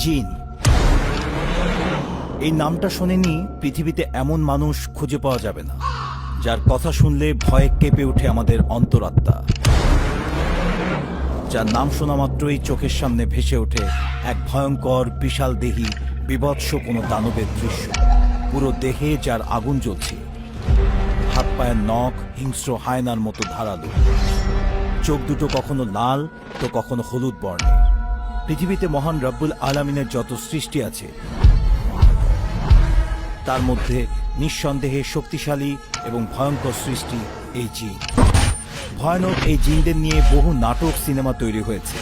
জিন। এই নামটা শোনেনি পৃথিবীতে এমন মানুষ খুঁজে পাওয়া যাবে না, যার কথা শুনলে ভয়ে কেঁপে ওঠে আমাদের অন্তরাত্মা। যার নাম শোনা মাত্রই চোখের সামনে ভেসে ওঠে এক ভয়ঙ্কর, বিশাল দেহী, বিভৎস কোনো দানবের দৃশ্য। পুরো দেহে যার আগুন জ্বলছে। হাত পায়ের নখ হিংস্র হায়নার মতো ধারালো। চোখ দুটো কখনো লাল, তো কখনো হলুদ বর্ণে পৃথিবীতে মহান রব্বুল আলমিনের যত সৃষ্টি আছে, তার মধ্যে নিঃসন্দেহে শক্তিশালী এবং ভয়ঙ্কর সৃষ্টি এই জিন। ভয়ানক এই জিনদের নিয়ে বহু নাটক, সিনেমা তৈরি হয়েছে।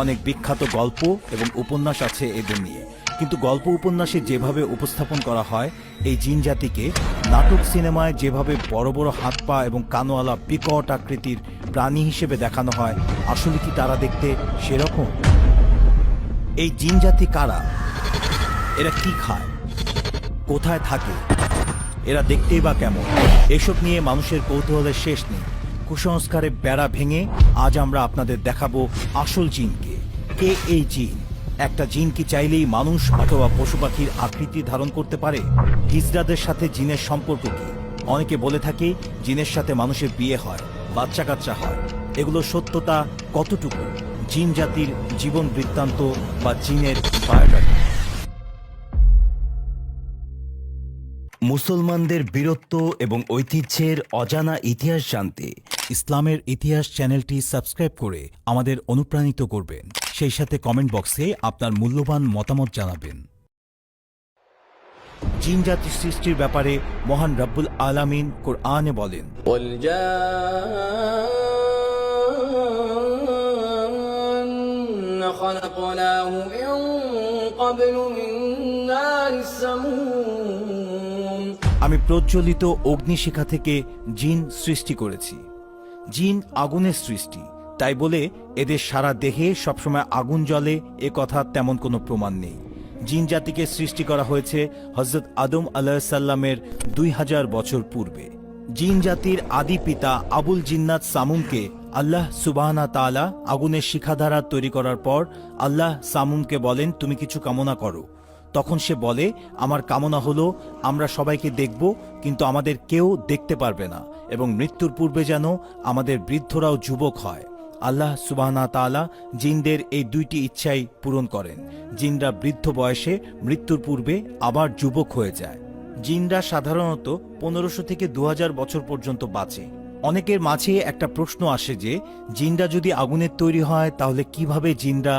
অনেক বিখ্যাত গল্প এবং উপন্যাস আছে এদের নিয়ে। কিন্তু গল্প উপন্যাসে যেভাবে উপস্থাপন করা হয়, এই জিন জাতিকে নাটক, সিনেমায় যেভাবে বড় বড় হাত পা এবং কানোয়ালা বিকট আকৃতির প্রাণী হিসেবে দেখানো হয়, আসলে কি তারা দেখতে সেরকম? এই জিন জাতি কারা? এরা কি খায়? কোথায় থাকে? এরা দেখতেই বা কেমন? এসব নিয়ে মানুষের কৌতূহলের শেষ নেই। কুসংস্কারে বেড়া ভেঙে আজ আমরা আপনাদের দেখাবো আসল জিনকে। কে এই জিন? একটা জিন কি চাইলেই মানুষ অথবা পশু পাখির আকৃতি ধারণ করতে পারে? হিজড়াদের সাথে জিনের সম্পর্ক কি? অনেকে বলে থাকে জিনের সাথে মানুষের বিয়ে হয় বাচ্চা কাচ্চা হয়। এগুলো সত্যতা কতটুকু? জিন জাতির জীবন বৃত্তান্ত বা জিনের বায়োডাটা মুসলমানদের বীরত্ব এবং ঐতিহ্যের অজানা ইতিহাস জানতে ইসলামের ইতিহাস চ্যানেলটি সাবস্ক্রাইব করে আমাদের অনুপ্রাণিত করবেন। সেই সাথে কমেন্ট বক্সে আপনার মূল্যবান মতামত জানাবেন। জিন জাতি সৃষ্টির ব্যাপারে মহান রব্বুল আলামিন কোরআনে বলেন خلقناه من قبل من نار السموم আমি প্রজ্বলিত অগ্নিশিখা থেকে জিন সৃষ্টি করেছি জিন আগুনের সৃষ্টি তাই বলে এদের সারা দেহে সবসময় আগুন জ্বলে এ কথা তেমন কোনো প্রমাণ নেই জিন জাতিকে সৃষ্টি করা হয়েছে হজরত আদম আলাহিসাল্লামের দুই হাজার বছর পূর্বে জিন জাতির আদি পিতা আবুল জিন্নাত সামুমকে আল্লাহ সুবাহানা তাআলা আগুনের শিখাধারা তৈরি করার পর আল্লাহ সামুমকে বলেন, তুমি কিছু কামনা করো। তখন সে বলে, আমার কামনা হলো, আমরা সবাইকে দেখব, কিন্তু আমাদের কেউ দেখতে পারবে না এবং মৃত্যুর পূর্বে যেন আমাদের বৃদ্ধরাও যুবক হয়। আল্লাহ সুবাহনা তাআলা জিনদের এই দুইটি ইচ্ছাই পূরণ করেন। জিনরা বৃদ্ধ বয়সে মৃত্যুর পূর্বে আবার যুবক হয়ে যায়। জিনরা সাধারণত পনেরোশো থেকে দু হাজার বছর পর্যন্ত বাঁচে। অনেকের মাঝে একটা প্রশ্ন আসে যে জিন্দা যদি আগুনের তৈরি হয় তাহলে কীভাবে জিনরা